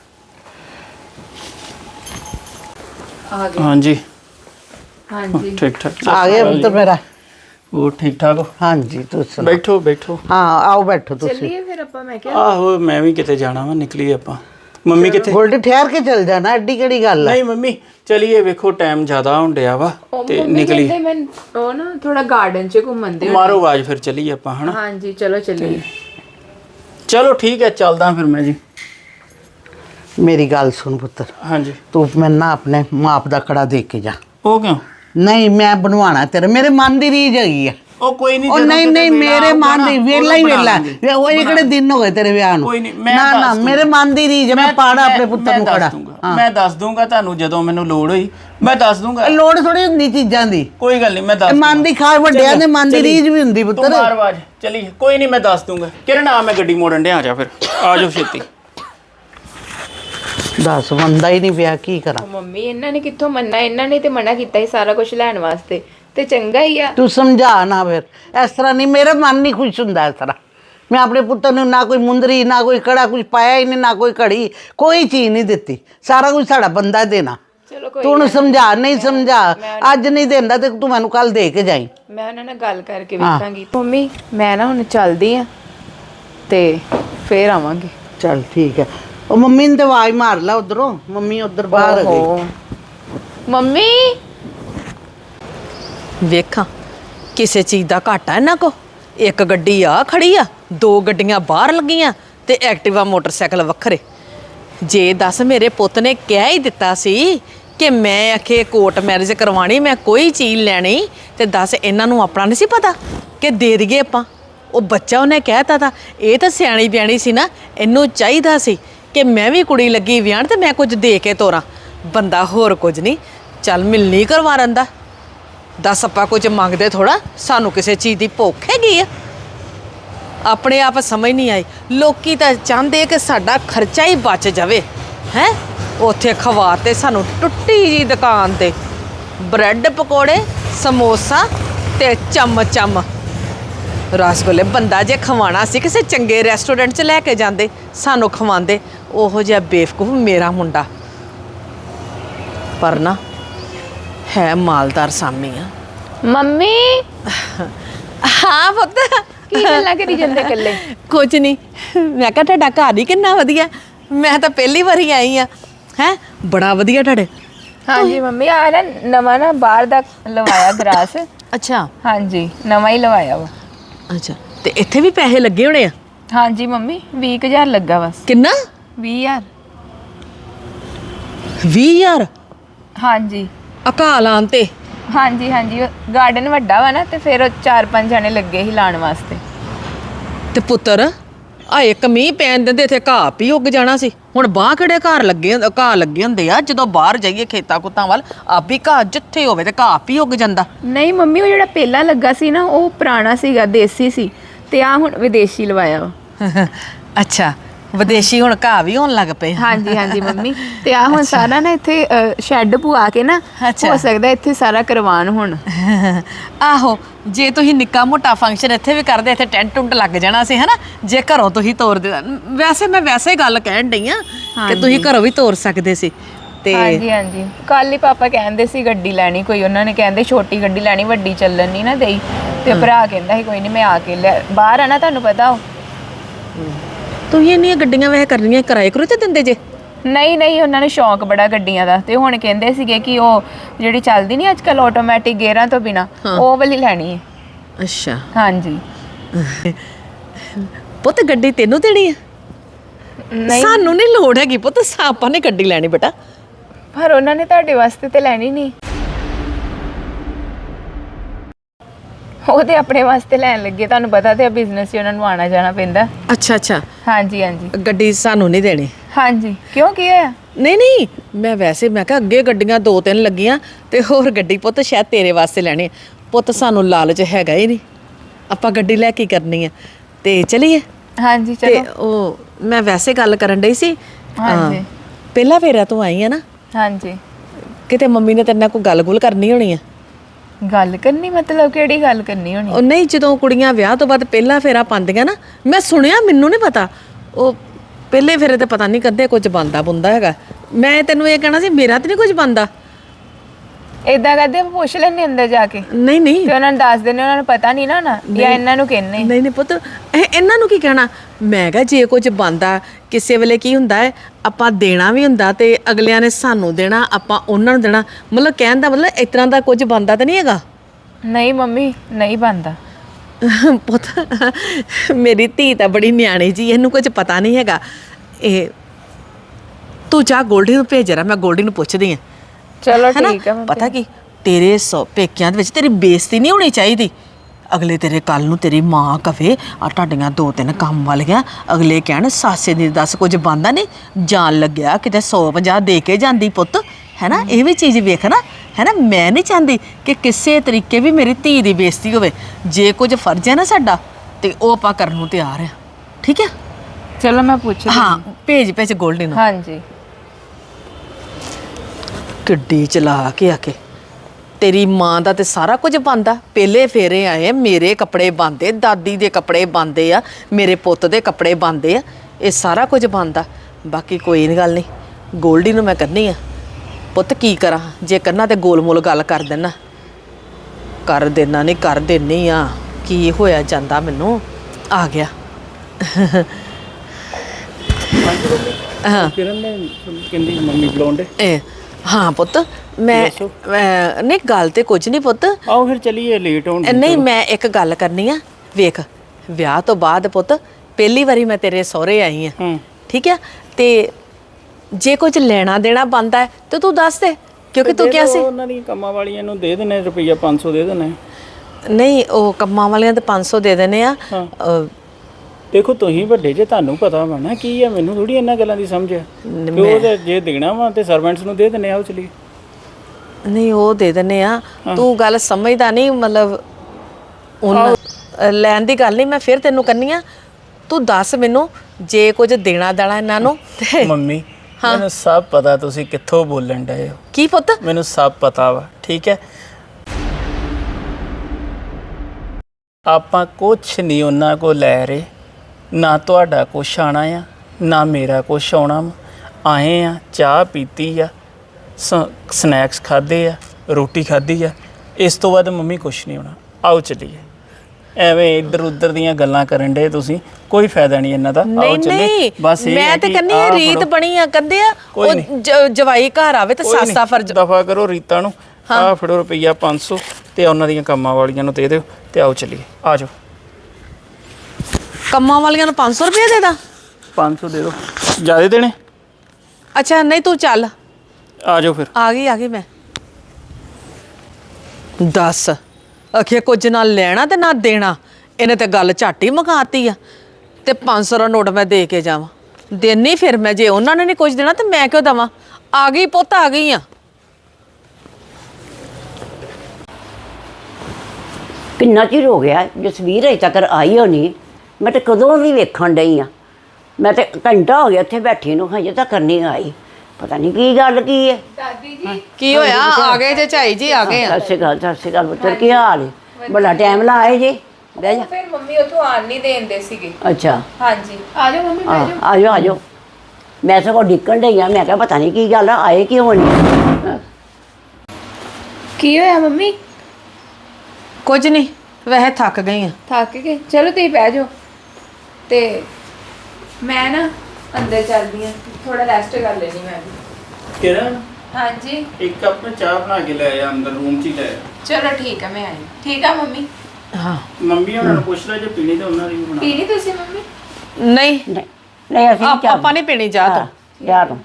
ਆ ਗਏ। ਹਾਂਜੀ। ਹਾਂਜੀ। ਠੀਕ ਠਾਕ। ਆ ਗਿਆ ਪੁੱਤ ਮੇਰਾ। ਉਹ ਠੀਕ ਠਾਕ ਹੋ? ਹਾਂਜੀ ਤੁਸੀਂ। ਬੈਠੋ ਬੈਠੋ। ਹਾਂ ਆਓ ਬੈਠੋ ਤੁਸੀਂ। ਚੱਲੀਏ ਫਿਰ ਆਪਾਂ ਮੈਂ ਕਿਹਾ। ਆਹੋ ਮੈਂ ਵੀ ਕਿਤੇ ਜਾਣਾ ਵਾ ਨਿਕਲੀ ਆਪਾਂ। ਮੰਮੀ ਕਿੱਥੇ? ਗੋਲਡੀ ਠਹਿਰ ਕੇ ਚੱਲ ਜਾਣਾ ਐਡੀ ਕਿਹੜੀ ਗੱਲ ਹੈ ਨਹੀਂ ਮੰਮੀ ਚਲੀਏ ਵੇਖੋ ਟਾਈਮ ਜ਼ਿਆਦਾ ਹੋਣ ਡਿਆ ਵਾ ਤੇ ਨਿਕਲੀ ਮੈਂ ਉਹ ਨਾ ਥੋੜਾ ਗਾਰਡਨ 'ਚ ਘੁੰਮਣ ਦੇ ਮਾਰੋ ਆਵਾਜ਼ ਫਿਰ ਚਲੀਏ ਆਪਾਂ ਹਨਾ? ਹਾਂਜੀ ਚਲੋ ਚੱਲੀਏ। ਚਲੋ ਠੀਕ ਹੈ ਚੱਲਦਾ ਫਿਰ ਮੈਂ ਜੀ। ਮੇਰੀ ਗੱਲ ਸੁਣ ਪੁੱਤਰ ਹਾਂਜੀ। ਤੂੰ ਮੈਨੂੰ ਨਾ ਆਪਣੇ ਮਾਪ ਦਾ ਕੜਾ ਦੇ ਕੇ ਜਾ। ਉਹ ਕਿਉਂ? ਨਹੀਂ ਮੈਂ ਬਣਵਾਣਾ ਤੇਰੇ ਮੇਰੇ ਮਨ ਦੀ ਰੀਝ ਹੈਗੀ ਆ। ਉਹ ਕੋਈ ਨਹੀਂ ਉਹ ਨਹੀਂ ਨਹੀਂ ਮੇਰੇ ਮਨ ਦੀ ਵੇਲਾ ਹੀ ਵੇਲਾ ਉਹ ਇਹ ਕਿਹੜੇ ਦਿਨ ਹੋ ਗਏ ਤੇਰੇ ਵਿਆਹ ਨੂੰ? ਕੋਈ ਨਹੀਂ, ਮੈਂ ਨਾ ਨਾ ਦੱਸ ਮੇਰੇ ਮਨ ਦੀ ਰੀਝ ਹੈ, ਮੈਂ ਪਾੜਾ ਆਪਣੇ ਪੁੱਤਰ ਨੂੰ ਕੜਾ ਮੈਂ ਦੱਸ ਦੂੰਗਾ ਤੁਹਾਨੂੰ ਜਦੋਂ ਮੈਨੂੰ ਲੋੜ ਹੋਈ। ਮੈਂ ਦੱਸ ਦੂੰਗਾ। ਲੋੜ ਥੋੜੀ ਹੁੰਦੀ ਚੀਜ਼ਾਂ ਦੀ। ਕੋਈ ਗੱਲ ਨਹੀਂ ਮੈਂ ਦੱਸ ਮਨ ਦੀ ਖਾਰ ਵੱਡਿਆਂ ਦੇ ਮਨ ਦੀ ਰੀਝ ਵੀ ਹੁੰਦੀ ਤੂੰ ਪੁੱਤਰ ਮਾਰ ਆਵਾਜ਼ ਚਲੀਏ। ਕੋਈ ਨਹੀਂ ਮੈਂ ਦੱਸ ਦੂੰਗਾ। ਕਿਰਨ ਆ ਮੈਂ ਗੱਡੀ ਮੋੜਨ ਡਿਆ? ਆ ਜਾ ਫਿਰ। ਆ ਜਾਓ ਛੇਤੀ। ਦੱਸ ਮੰਦਾ ਹੀ ਨਹੀਂ ਪਿਆ ਕੀ ਕਰਾਂ? ਮੰਮੀ ਇਹਨਾਂ ਨੇ ਕਿੱਥੋਂ ਮੰਨਾ ਇਹਨਾਂ ਨੇ ਤੇ ਮਨਾ ਕੀਤਾ ਸੀ ਸਾਰਾ ਕੁਝ ਲੈਣ ਵਾਸਤੇ। ਤੇ ਚੰਗਾ ਹੀ ਆ। ਤੂੰ ਸਮਝਾ ਨਾ ਫਿਰ। ਇਸ ਤਰ੍ਹਾਂ ਨਹੀਂ ਮੇਰਾ ਮਨ ਨਹੀਂ ਖੁਸ਼ ਹੁੰਦਾ ਇਸ ਤਰ੍ਹਾਂ। ਮੈਂ ਆਪਣੇ ਪੁੱਤਰ ਨੂੰ ਨਾ ਕੋਈ ਮੁੰਦਰੀ ਨਾ ਕੋਈ ਕੜਾ ਕੁਝ ਪਾਇਆ ਹੀ ਨਹੀਂ ਨਾ ਕੋਈ ਘੜੀ ਕੋਈ ਚੀਜ਼ ਨਹੀਂ ਦਿੱਤੀ। ਸਾਰਾ ਕੁਝ ਸਾਡਾ ਬੰਦਾ ਦੇਣਾ। ਚਲੋ ਕੋਈ ਤੂੰ ਉਹਨੂੰ ਸਮਝਾ ਨਹੀਂ। ਸਮਝਾ। ਅੱਜ ਨਹੀਂ ਦਿੰਦਾ ਤੇ ਤੂੰ ਮੈਨੂੰ ਕੱਲ ਦੇ ਕੇ ਜਾਈ। ਮੈਂ ਉਹਨਾਂ ਨਾਲ ਗੱਲ ਕਰਕੇ ਵੇਖਾਂਗੀ। ਮੰਮੀ ਮੈਂ ਨਾ ਹੁਣ ਚੱਲਦੀ ਆ ਤੇ ਫੇਰ ਆਵਾਂਗੀ। ਚੱਲ ਠੀਕ ਹੈ ਉਹ ਮੰਮੀ ਨੂੰ ਤੇ ਆਵਾਜ਼ ਮਾਰ ਲਾ ਉਧਰੋਂ। ਮੰਮੀ ਉਧਰ ਬਾਹਰ ਗਈ। ਓਹੋ। ਮੰਮੀ! ਵੇਖਾਂ, ਕਿਸੇ ਚੀਜ਼ ਦਾ ਘਾਟਾ ਇਹਨਾਂ ਕੋ ਇੱਕ ਗੱਡੀ ਆ ਖੜੀ ਆ, ਦੋ ਗੱਡੀਆਂ ਬਾਹਰ ਲੱਗੀਆਂ ਤੇ ਐਕਟਿਵਾ ਮੋਟਰਸਾਈਕਲ ਵੱਖਰੇ। ਜੇ ਦੱਸ ਮੇਰੇ ਪੁੱਤ ਨੇ ਕਹਿ ਹੀ ਦਿੱਤਾ ਸੀ ਕਿ ਮੈਂ ਅਖੇ ਕੋਰਟ ਮੈਰਿਜ ਕਰਵਾਣੀ ਮੈਂ ਕੋਈ ਚੀਜ਼ ਲੈਣੀ ਤੇ ਦੱਸ ਇਹਨਾਂ ਨੂੰ ਆਪਣਾ ਨਹੀਂ ਸੀ ਪਤਾ ਕਿ ਦੇ ਦਈਏ ਆਪਾਂ। ਉਹ ਬੱਚਾ ਉਹਨੇ ਕਹਿਤਾ ਤਾਂ ਇਹ ਤਾਂ ਸਿਆਣੀ ਬਿਆਣੀ ਸੀ ਨਾ, ਇਹਨੂੰ ਚਾਹੀਦਾ ਸੀ ਕਿ ਮੈਂ ਵੀ ਕੁੜੀ ਲੱਗੀ ਵਿਆਹਣ ਤੇ ਮੈਂ ਕੁਝ ਦੇ ਕੇ ਤੋਰਾਂ। ਬੰਦਾ ਹੋਰ ਕੁਝ ਨਹੀਂ, ਚੱਲ ਮਿਲਣੀ ਕਰਵਾ ਰੰਦਾ ਦੱਸ ਆਪਾਂ ਕੁਝ ਮੰਗਦੇ ਥੋੜਾ ਸਾਨੂੰ ਕਿਸੇ ਚੀਜ਼ ਦੀ ਭੁੱਖ ਹੈਗੀ ਆ। ਆਪਣੇ ਆਪ ਸਮਝ ਨਹੀਂ ਆਈ। ਲੋਕੀ ਤਾਂ ਚਾਹੁੰਦੇ ਕਿ ਸਾਡਾ ਖਰਚਾ ਹੀ ਬਚ ਜਾਵੇ, ਹੈ? ਉੱਥੇ ਖਵਾ ਖਵਾਤੇ ਸਾਨੂੰ ਟੁੱਟੀ ਜੀ ਦੁਕਾਨ ਤੇ ਬ੍ਰੈਡ, ਪਕੌੜੇ, ਸਮੋਸਾ ਤੇ ਚਮ ਚਮ ਰਸਗੁੱਲੇ, ਬੰਦਾ ਜੇ ਖਵਾਣਾ ਸੀ, ਕਿਸੇ ਚੰਗੇ ਰੈਸਟੋਰੈਂਟ 'ਚ ਲੈ ਕੇ ਜਾਂਦੇ, ਸਾਨੂੰ ਖਵਾਉਂਦੇ। ਉਹੋ ਜਿਹਾ ਬੇਵਕੂਫ ਮੇਰਾ ਮੁੰਡਾ। ਪਰ ਨਾ ਹੈ ਮਾਲਦਾਰ ਸਾਮੀ ਆ। ਮੰਮੀ? ਹਾਂ ਪੁੱਤ। ਕੀ ਗੱਲਾਂ ਕਰੀ ਜਾਂਦੇ ਇਕੱਲੇ? ਕੁਝ ਨਹੀਂ ਮੈਂ ਕਿਹਾ ਤੁਹਾਡਾ ਘਰ ਹੀ ਕਿੰਨਾ ਵਧੀਆ। ਮੈਂ ਤਾਂ ਪਹਿਲੀ ਵਾਰੀ ਆਈ ਆ। ਹੈ? ਬੜਾ ਵਧੀਆ ਤੁਹਾਡੇ। ਹਾਂਜੀ ਮੰਮੀ ਆ ਨਾ ਨਵਾਂ ਨਾ ਬਾਹਰ ਦਾ ਲਵਾਇਆ ਗਰਾਸ। ਅੱਛਾ। ਹਾਂਜੀ ਨਵਾਂ ਹੀ ਲਵਾਇਆ ਵਾ। ਅੱਛਾ। ਤੇ ਇੱਥੇ ਵੀ ਪੈਸੇ ਲੱਗੇ ਹੋਣੇ ਆ? ਹਾਂਜੀ ਮੰਮੀ 20000 ਲੱਗਾ ਬਸ ਕਿੰਨਾ? 20000 20000 ਹਾਂਜੀ। ਅਕਾਲ ਆਨ ਤੇ। ਹਾਂਜੀ ਹਾਂਜੀ। ਗਾਰਡਨ ਵੱਡਾ ਵਾ ਨਾ ਤੇ ਫਿਰ ਉਹ ਚਾਰ ਪੰਜ ਜਣੇ ਲੱਗੇ ਸੀ ਲਾਉਣ ਵਾਸਤੇ। ਤੇ ਪੁੱਤਰ ਆ ਇੱਕ ਮੀਂਹ ਪੈਣ ਦਿੰਦੇ ਇੱਥੇ ਘਾਹ ਵੀ ਉੱਗ ਜਾਣਾ ਸੀ। ਹੁਣ ਬਾਹ ਕਿਹੜੇ ਘਰ ਲੱਗੇ ਹੁੰਦੇ- ਘਾਹ ਲੱਗੇ ਹੁੰਦੇ ਆ? ਜਦੋਂ ਬਾਹਰ ਜਾਈਏ ਖੇਤਾਂ ਕੁੱਤਾਂ ਵੱਲ ਆਪ ਵੀ ਘਾਹ ਜਿੱਥੇ ਹੋਵੇ ਤੇ ਘਾਹ ਵੀ ਉੱਗ ਜਾਂਦਾ। ਨਹੀਂ ਮੰਮੀ ਉਹ ਜਿਹੜਾ ਪਹਿਲਾਂ ਲੱਗਾ ਸੀ ਨਾ ਉਹ ਪੁਰਾਣਾ ਸੀਗਾ ਦੇਸੀ ਸੀ। ਤੇ ਆ ਹੁਣ ਵਿਦੇਸ਼ੀ ਲਵਾਇਆ ਵਾ। ਅੱਛਾ। ਵਿਦੇਸ਼ੀ ਹੁਣ ਘਾਹ ਵੀ ਹੋਣ ਲੱਗ ਪਏ। ਹਾਂਜੀ ਹਾਂਜੀ ਮੰਮੀ। ਤੇ ਆ ਹੁਣ ਸਾਰਾ ਨਾ ਇੱਥੇ ਸ਼ੈੱਡ ਪਵਾ ਕੇ ਨਾ ਅੱਛਾ। ਹੋ ਸਕਦਾ ਇੱਥੇ ਸਾਰਾ ਕਰਵਾਨ ਹੁਣ। ਆਹੋ ਜੇ ਤੁਸੀਂ ਨਿੱਕਾ ਮੋਟਾ ਫੰਕਸ਼ਨ ਇੱਥੇ ਵੀ ਕਰਦੇ ਇੱਥੇ ਟੈਂਟ ਟੁੰਟ ਲੱਗ ਜਾਣਾ ਸੀ ਹਨਾ? ਜੇ ਘਰੋਂ ਤੁਸੀਂ ਤੋਰ ਦੇ ਵੈਸੇ ਮੈਂ ਵੈਸੇ ਹੀ ਗੱਲ ਕਹਿਣ ਡਈ ਆ ਕਿ ਤੁਸੀਂ ਘਰੋਂ ਵੀ ਤੋਰ ਸਕਦੇ ਸੀ। ਤੇ ਹਾਂਜੀ ਹਾਂਜੀ। ਕੱਲ ਹੀ ਪਾਪਾ ਕਹਿੰਦੇ ਸੀ ਗੱਡੀ ਲੈਣੀ ਕੋਈ ਉਹਨਾਂ ਨੇ ਕਹਿੰਦੇ ਛੋਟੀ ਗੱਡੀ ਲੈਣੀ ਵੱਡੀ ਚੱਲਣ ਨਹੀਂ ਨਾ ਦੇਈ। ਤੇ ਭਰਾ ਕਹਿੰਦਾ ਸੀ ਕੋਈ ਨਹੀਂ ਮੈਂ ਆ ਕੇ ਲੈ ਬਾਹਰ ਆ ਨਾ ਤੁਹਾਨੂੰ ਪਤਾ ਉਹ। ਤੁਸੀਂ ਇੰਨੀਆਂ ਗੱਡੀਆਂ ਵੈਸੇ ਕਰਨੀਆਂ ਕਿਰਾਏ ਕਰੋ ਤੇ ਦਿੰਦੇ ਜੇ? ਨਹੀਂ ਨਹੀਂ ਉਹਨਾਂ ਨੂੰ ਸ਼ੌਂਕ ਬੜਾ ਗੱਡੀਆਂ ਦਾ। ਤੇ ਹੁਣ ਕਹਿੰਦੇ ਸੀਗੇ ਕਿ ਉਹ ਜਿਹੜੀ ਚੱਲਦੀ ਨਹੀਂ ਅੱਜ ਕੱਲ ਆਟੋਮੈਟਿਕ ਗੇਅਰਾਂ ਤੋਂ ਬਿਨਾ ਉਹ ਵਾਲੀ ਲੈਣੀ ਹੈ। ਅੱਛਾ। ਹਾਂਜੀ। ਪੁੱਤ ਗੱਡੀ ਤੈਨੂੰ ਦੇਣੀ ਆ ਨਹੀਂ। ਸਾਨੂੰ ਨਹੀਂ ਲੋੜ ਹੈਗੀ ਪੁੱਤ ਆਪਾਂ ਨੇ ਗੱਡੀ ਲੈਣੀ ਬੇਟਾ। ਪਰ ਉਹਨਾਂ ਨੇ ਤੁਹਾਡੇ ਵਾਸਤੇ ਤੇ ਲੈਣੀ ਨਹੀਂ ਉਹ ਤੇ ਆਪਣੇ ਵਾਸਤੇ ਲੈਣ ਲੱਗੇ ਤੁਹਾਨੂੰ ਪਤਾ ਤੇ ਬਿਜ਼ਨਸ 'ਚ ਉਹਨਾਂ ਨੂੰ ਆਣਾ ਜਾਣਾ ਪੈਂਦਾ। ਅੱਛਾ ਅੱਛਾ। ਹਾਂਜੀ ਹਾਂਜੀ। ਗੱਡੀ ਸਾਨੂੰ ਨਹੀਂ ਦੇਣੀ। ਹਾਂਜੀ ਕਿਉਂ ਕੀ ਹੋਇਆ? ਨਹੀਂ ਨਹੀਂ ਮੈਂ ਵੈਸੇ ਮੈਂ ਕਿਹਾ ਅੱਗੇ ਗੱਡੀਆਂ ਦੋ ਤਿੰਨ ਲੱਗੀਆਂ ਤੇ ਹੋਰ ਗੱਡੀ ਪੁੱਤ ਸ਼ਾਇਦ ਤੇਰੇ ਵਾਸਤੇ ਲੈਣੀ ਆ। ਪੁੱਤ ਸਾਨੂੰ ਲਾਲਚ ਹੈਗਾ ਹੀ ਨਹੀਂ। ਆਪਾਂ ਗੱਡੀ ਲੈ ਕੇ ਕਰਨੀ ਆ। ਤੇ ਚਲੀਏ। ਹਾਂਜੀ ਤੇ ਚਲੋ। ਉਹ ਮੈਂ ਵੈਸੇ ਗੱਲ ਕਰਨ ਡਈ ਸੀ। ਹਾਂਜੀ। ਹਾਂ, ਪਹਿਲਾ ਫੇਰਾ ਤੂੰ ਆਈ ਆ ਨਾ? ਹਾਂਜੀ। ਕਿਤੇ ਮੰਮੀ ਨੇ ਤੇਰੇ ਨਾਲ ਕੋਈ ਗੱਲ-ਗੁਲ ਕਰਨੀ ਹੋਣੀ ਆ? ਗੱਲ ਕਰਨੀ, ਮਤਲਬ ਕਿਹੜੀ ਗੱਲ ਕਰਨੀ ਹੋਣੀ? ਉਹ ਨਹੀਂ, ਜਦੋਂ ਕੁੜੀਆਂ ਵਿਆਹ ਤੋਂ ਬਾਅਦ ਪਹਿਲਾ ਫੇਰਾ ਪਾਉਂਦੀਆਂ ਨਾ, ਮੈਂ ਸੁਣਿਆ, ਮੈਨੂੰ ਨਹੀਂ ਪਤਾ। ਉਹ ਪਹਿਲੇ ਫੇਰੇ ਤੇ ਪਤਾ ਨਹੀਂ ਕਦੇ ਕੁਝ ਬੰਦਾ ਬੁੰਦਾ ਹੈਗਾ। ਮੈਂ ਤੈਨੂੰ ਇਹ ਕਹਿਣਾ ਸੀ, ਮੇਰਾ ਤੇ ਨਹੀਂ ਕੁਝ ਬੰਦਾ ਏਦਾਂ ਕਰਦੇ ਆਪਾਂ ਪੁੱਛ ਲੈਣੇ ਅੰਦਰ ਜਾ ਕੇ। ਨਹੀਂ ਨਹੀਂ। ਤੇ ਉਹਨਾਂ ਨੂੰ ਦੱਸ ਦਿੰਦੇ ਉਹਨਾਂ ਨੂੰ ਪਤਾ ਨਹੀਂ ਨਾ ਨਾ ਜਾਂ ਇਹਨਾਂ ਨੂੰ ਕਹਿੰਨੇ ਨਹੀਂ ਨਹੀਂ ਪੁੱਤ ਇਹ ਇਹਨਾਂ ਨੂੰ ਕੀ ਕਹਿਣਾ? ਮੈਂ ਕਿਹਾ ਜੇ ਕੁਝ ਬੰਦਾ ਕਿਸੇ ਵੇਲੇ ਕੀ ਹੁੰਦਾ ਹੈ ਆਪਾਂ ਦੇਣਾ ਵੀ ਹੁੰਦਾ ਤੇ ਅਗਲਿਆਂ ਨੇ ਸਾਨੂੰ ਦੇਣਾ ਆਪਾਂ ਉਹਨਾਂ ਨੂੰ ਦੇਣਾ। ਮਤਲਬ ਕਹਿਣ ਦਾ ਮਤਲਬ ਇਸ ਤਰ੍ਹਾਂ ਦਾ ਕੁਝ ਬੰਦਾ ਤਾਂ ਨਹੀਂ ਹੈਗਾ? ਨਹੀਂ ਮੰਮੀ ਨਹੀਂ ਬੰਦਾ ਪੁੱਤ ਮੇਰੀ ਧੀ ਤਾਂ ਬੜੀ ਨਿਆਣੀ ਜੀ ਇਹਨੂੰ ਕੁਝ ਪਤਾ ਨਹੀਂ ਹੈਗਾ। ਇਹ ਤੂੰ ਜਾ ਗੋਲਡੀ ਨੂੰ ਭੇਜ ਰਾ ਮੈਂ ਗੋਲਡੀ ਨੂੰ ਪੁੱਛਦੀ ਆ ਚਲੋ ਹੈਨਾ? ਠੀਕ ਆ ਮੈਂ ਪਤਾ ਕੀ ਤੇਰੇ ਸੌ ਪੇਕਿਆਂ ਦੇ ਵਿੱਚ ਤੇਰੀ ਬੇਇੱਜ਼ਤੀ ਨਹੀਂ ਹੋਣੀ ਚਾਹੀਦੀ। ਅਗਲੇ ਤੇਰੇ ਕੱਲ ਨੂੰ ਤੇਰੀ ਮਾਂ ਕਵੇ ਆ ਤੁਹਾਡੀਆਂ ਦੋ ਤਿੰਨ ਕੰਮ ਵਾਲੀਆਂ ਅਗਲੇ ਕਹਿਣ ਸਾਸੇ ਦੀ ਦੱਸ ਕੁਝ ਬੰਦਾ ਨਹੀਂ ਜਾਣ ਲੱਗਿਆ ਕਿਤੇ 150 ਦੇ ਕੇ ਜਾਂਦੀ ਪੁੱਤ। ਹੈਨਾ? ਇਹ ਵੀ ਚੀਜ਼ ਵੇਖਣਾ ਹੈਨਾ? ਮੈਂ ਨਹੀਂ ਚਾਹੁੰਦੀ ਕਿ ਕਿਸੇ ਤਰੀਕੇ ਵੀ ਮੇਰੀ ਧੀ ਦੀ ਬੇਇੱਜ਼ਤੀ ਹੋਵੇ। ਜੇ ਕੁਝ ਫਰਜ਼ ਹੈ ਨਾ ਸਾਡਾ ਤੇ ਉਹ ਆਪਾਂ ਕਰਨ ਨੂੰ ਤਿਆਰ ਆ। ਠੀਕ ਹੈ ਚਲੋ ਮੈਂ ਪੁੱਛ ਹਾਂ। ਭੇਜ ਭੇਜ ਗੋਲਡੀ ਨੂੰ। ਹਾਂਜੀ। ਕਿੱਡੀ ਚਲਾ ਕੇ ਆ ਕੇ। ਤੇਰੀ ਮਾਂ ਦਾ ਤੇ ਸਾਰਾ ਕੁਝ ਬੰਦਾ। ਪਹਿਲੇ ਫੇਰੇ ਆਏ ਮੇਰੇ ਕੱਪੜੇ ਬੰਦੇ ਦਾਦੀ ਦੇ ਕੱਪੜੇ ਬੰਦੇ ਆ ਮੇਰੇ ਪੁੱਤ ਦੇ ਕੱਪੜੇ ਬੰਦੇ ਆ। ਇਹ ਸਾਰਾ ਕੁਝ ਬੰਦਾ। ਬਾਕੀ ਕੋਈ ਨਹੀਂ ਗੱਲ ਨਹੀਂ ਗੋਲਡੀ ਨੂੰ ਮੈਂ ਕਰਨੀ ਆ ਪੁੱਤ ਕੀ ਕਰਾਂ? ਜੇ ਕਰਨਾ ਤੇ ਗੋਲਮੋਲ ਗੱਲ ਕਰ ਦੇਣਾ ਕਰ ਦੇਣਾ ਨਹੀਂ ਕਰ ਦੇਣੀ ਆ। ਕੀ ਹੋਇਆ ਜਾਂਦਾ ਮੈਨੂੰ? ਆ ਗਿਆ। ਹਾਂ। ਕਿਰਨ ਨੇ ਕਹਿੰਦੀ ਮੰਮੀ ਬੁਲਾਉਂਦੇ ਇਹ। ਹਾਂ ਪੁੱਤ ਮੈਂ ਮੈਂ- ਨਹੀਂ ਗੱਲ ਤੇ ਕੁਝ ਨਹੀਂ ਪੁੱਤ। ਆਓ ਫਿਰ ਚਲੀਏ ਲੇਟ ਹੋਣ ਨਹੀਂ ਮੈਂ ਇੱਕ ਗੱਲ ਕਰਨੀ ਆ। ਵੇਖ ਵਿਆਹ ਤੋਂ ਬਾਅਦ ਪੁੱਤ ਪਹਿਲੀ ਵਾਰੀ ਮੈਂ ਤੇਰੇ ਸਹੁਰੇ ਆਈ ਆ। ਹੂੰ। ਠੀਕ ਆ? ਤੇ ਜੇ ਕੁਝ ਲੈਣਾ ਦੇਣਾ ਬੰਦਾ ਹੈ ਤੇ ਤੂੰ ਦੱਸ ਦੇ ਕਿਉਂਕਿ ਤੂੰ ਕਿਹਾ ਸੀ ਉਹਨਾਂ ਦੀ ਕੰਮਾਂ ਵਾਲੀਆਂ ਨੂੰ ਦੇ ਦੇਣੇ ਰੁਪਈਆ 500 ਦੇ ਦੇਣੇ ਨਹੀਂ ਉਹ ਕੰਮਾਂ ਵਾਲਿਆਂ ਤੇ 500 ਦੇ ਦੇਣੇ ਆ। ਅਹ, ਦੇਖੋ ਤੁਸੀਂ ਵੱਡੇ ਜੇ ਤੁਹਾਨੂੰ ਪਤਾ ਨਾ ਕੀ ਆ ਮੈਨੂੰ ਥੋੜੀ ਇਹਨਾਂ ਗੱਲਾਂ ਦੀ ਸਮਝ ਆ। ਤੇ ਉਹ ਤੇ ਜੇ ਦੇਣਾ ਵਾ ਤੇ ਸਰਵੈਂਟਸ ਨੂੰ ਦੇ ਦੇਣੇ ਆਓ ਚਲੀਏ ਨਹੀਂ ਉਹ ਦੇ ਦਿੰਨੇ ਆ। ਤੂੰ ਗੱਲ ਸਮਝਦਾ ਨਹੀਂ ਮਤਲਬ ਉਹਨਾਂ ਲੈਣ ਦੀ ਗੱਲ ਨਹੀਂ ਮੈਂ ਫਿਰ ਤੈਨੂੰ ਕੰਨੀ ਆ ਤੂੰ ਦੱਸ ਮੈਨੂੰ ਜੇ ਕੁਝ ਦੇਣਾ ਦੇਣਾ ਇਹਨਾਂ ਨੂੰ ਤੇ ਮੰਮੀ ਮੈਨੂੰ ਸਭ ਪਤਾ ਤੁਸੀਂ ਕਿੱਥੋਂ ਬੋਲਣ ਡਏ ਹੋ। ਕੀ ਪੁੱਤ? ਮੈਨੂੰ ਸਭ ਪਤਾ ਵਾ ਠੀਕ ਹੈ? ਆਪਾਂ ਕੁਛ ਨਹੀਂ ਉਹਨਾਂ ਕੋ ਲੈ ਰਹੇ। ਨਾ ਤੁਹਾਡਾ ਕੁਛ ਆਣਾ ਆ ਨਾ ਮੇਰਾ ਕੁਛ ਆਉਣਾ ਵਾ। ਆਏ ਆ ਚਾਹ ਪੀਤੀ ਆ ਸ- ਸਨੈਕਸ ਖਾਦੇ ਆ ਰੋਟੀ ਖਾਧੀ ਆ। ਇਸ ਤੋਂ ਬਾਅਦ ਮੰਮੀ ਕੁਛ ਨਹੀਂ ਹੋਣਾ। ਆਓ ਚਲੀਏ। ਐਵੇਂ ਇੱਧਰ ਉੱਧਰ ਦੀਆਂ ਗੱਲਾਂ ਕਰਨ ਦੇ ਤੁਸੀਂ। ਕੋਈ ਫਾਇਦਾ ਨਹੀਂ ਇਹਨਾਂ ਦਾ। ਆਓ ਨਹੀਂ ਚੱਲੀਏ। ਨਹੀਂ। ਬਸ ਇਹ ਮੈਂ ਤੇ ਕਿ ਕੰਨੀ ਆਹ ਰੀਤ। ਬਣੀ ਆ ਕੰਦੇ ਆ ਕੋਈ ਉਹ ਨਹੀਂ। ਜ- ਜਵਾਈ ਘਰ ਆਵੇ ਤੇ ਸੱਸ ਫਰਜ਼ ਦਫਾ ਕਰੋ ਰੀਤਾ ਨੂੰ। ਆਹ ਫੜੋ ਰੁਪਈਆ 500 ਤੇ ਉਹਨਾਂ ਦੀਆਂ ਕੰਮਾਂ ਵਾਲੀਆਂ ਨੂੰ ਦੇ ਦਿਓ ਤੇ ਆਓ ਚੱਲੀਏ। ਆ ਜਾਓ। ਕੰਮਾਂ ਵਾਲੀਆਂ ਨੂੰ 500 ਰੁਪਏ ਦੇ ਦਾਂ? 500 ਦੇ ਦਿਓ। ਜ਼ਿਆਦਾ ਦੇਣੇ? ਅੱਛਾ ਨਹੀਂ ਤੂੰ ਚੱਲ। ਆ ਜਾਓ ਫਿਰ। ਆ ਗਈ ਆ ਗਈ ਮੈਂ। ਦੱਸ ਅਖੇ ਕੁਝ ਨਾ ਲੈਣਾ ਤੇ ਨਾ ਦੇਣਾ। ਇਹਨੇ ਤੇ ਗੱਲ ਝੱਟ ਹੀ ਮੁਕਾਤੀ ਆ। ਤੇ 500 ਦਾ ਨੋਟ ਮੈਂ ਦੇ ਕੇ ਜਾਵਾਂ। ਦੇਣੀ ਫਿਰ ਮੈਂ ਜੇ ਉਹਨਾਂ ਨੇ ਨਹੀਂ ਕੁਝ ਦੇਣਾ ਤੇ ਮੈਂ ਕਿਉਂ ਦਵਾਂ? ਆ ਗਈ ਪੁੱਤ ਆ ਗਈ ਆ। ਕਿੰਨਾ ਚਿਰ ਹੋ ਗਿਆ ਜਸਵੀਰ ਅਜੇ ਤੱਕ ਆਈ ਹੋਣੀ? ਮੈਂ ਤੇ ਕਦੋਂ ਵੀ ਵੇਖਣ ਡਈ ਆ। ਮੈਂ ਤੇ ਘੰਟਾ ਹੋ ਗਿਆ ਇੱਥੇ ਬੈਠੀ ਨੂੰ ਹਜੇ ਤੱਕ ਨਹੀਂ ਆਈ। ਪਤਾ ਨਹੀਂ ਕੀ ਗੱਲ ਕੀ ਹੈ ਦਾਦੀ ਜੀ ਕੀ ਹੋਇਆ? ਆ ਗਏ ਜੇ ਝਾਈ ਜੀ ਆ ਗਏ ਆ। ਸਤਿ ਸ਼੍ਰੀ ਅਕਾਲ ਸਤਿ ਸ਼੍ਰੀ ਅਕਾਲ ਪੁੱਤਰ ਕੀ ਹਾਲ ਹੈ ਬੜਾ ਟਾਈਮ ਲਾ ਆਏ ਜੀ। ਬਹਿ ਜਾ। ਫਿਰ ਮੰਮੀ ਉਥੋਂ ਆਣ ਨਹੀਂ ਦੇਂਦੇ ਸੀਗੇ। ਅੱਛਾ। ਹਾਂਜੀ। ਆ ਜਾਓ ਮੰਮੀ ਆ ਆ ਜਾਓ ਆ ਜਾਓ। ਮੈਂ ਸਗੋਂ ਡਿੱਕਣ ਡਈ ਆ। ਮੈਂ ਕਿਹਾ ਪਤਾ ਨਹੀਂ ਕੀ ਗੱਲ ਆ ਆਏ ਕਿਉਂ ਨਹੀਂ ਕੀ ਹੋਇਆ ਮੰਮੀ? ਕੁਝ ਨਹੀਂ ਵੈਸੇ ਥੱਕ ਗਈ ਆ। ਥੱਕ ਗਏ? ਚਲੋ ਤੁਸੀਂ ਬਹਿ ਜਾਓ। ਤੇ ਮੈਂ ਨਾ ਅੰਦਰ ਚੱਲਦੀ ਆ ਥੋੜਾ ਰੈਸਟ ਕਰ ਲੈਣੀ ਮੈਂ ਵੀ। ਕਿਰਨ? ਹਾਂਜੀ? ਇੱਕ ਕੱਪ ਨਾ ਚਾਹ ਬਣਾ ਕੇ ਲੈ ਆ ਅੰਦਰ ਰੂਮ 'ਚ ਹੀ ਲੈ ਆ। ਚਲੋ ਠੀਕ ਆ ਮੈਂ ਆਈ। ਠੀਕ ਆ ਮੰਮੀ? ਹਾਂ। ਮੰਮੀ ਉਹਨਾਂ ਨੂੰ ਪੁੱਛ ਲੈ ਜੇ ਪੀਣੀ ਤਾਂ ਉਹਨਾਂ ਦੀ ਵੀ ਬਣਾ। ਪੀਣੀ ਤੁਸੀਂ ਮੰਮੀ? ਨਹੀਂ। ਨਹੀਂ। ਨਹੀਂ ਅਸੀਂ ਆਪ- ਆਪਾਂ ਨਹੀਂ ਪੀਣੀ ਚਾਹ ਤੋਂ। ਯਾਰ